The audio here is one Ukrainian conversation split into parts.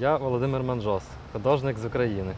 Я Володимир Манжос, художник з України.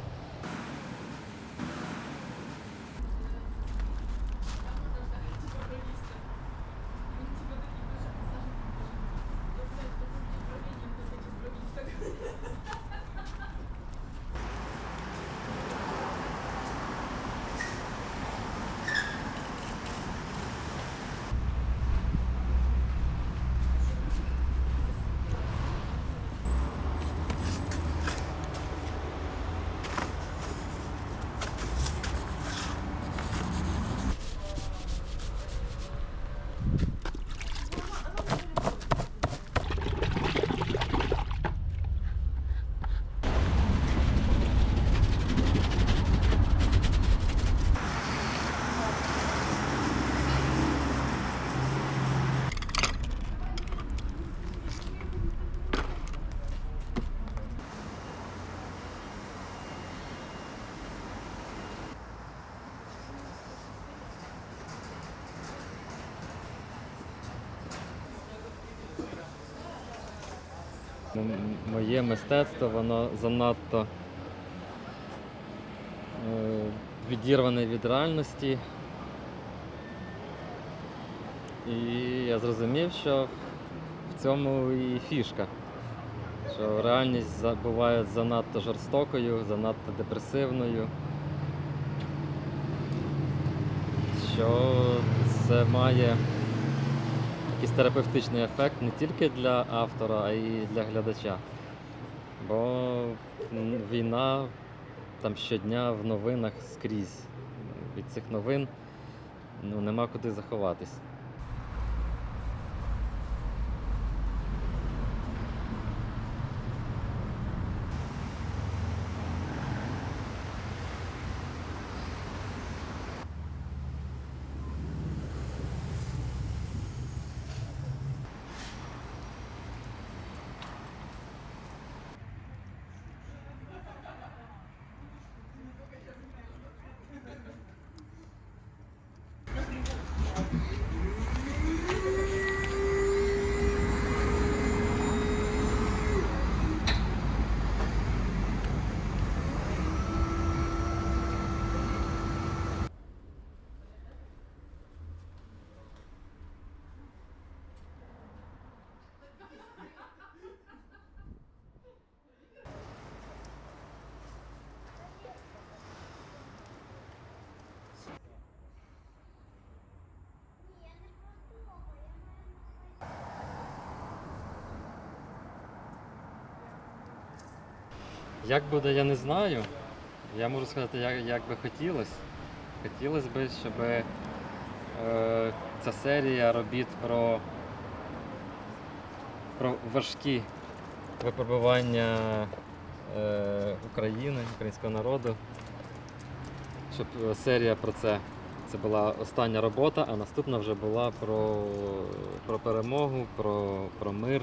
Моє мистецтво, воно занадто е, відірване від реальності. І я зрозумів, що в цьому і фішка. Що реальність буває занадто жорстокою, занадто депресивною. Що це має якийсь терапевтичний ефект не тільки для автора, а й для глядача. Бо війна там щодня в новинах скрізь. Від цих новин ну, нема куди заховатись. Як буде, я не знаю. Я можу сказати, як, як би хотілося. Хотілося б, щоб е, ця серія робіт про, про важкі випробування е, України, українського народу. Щоб е, серія про це. Це була остання робота, а наступна вже була про, про перемогу, про, про мир.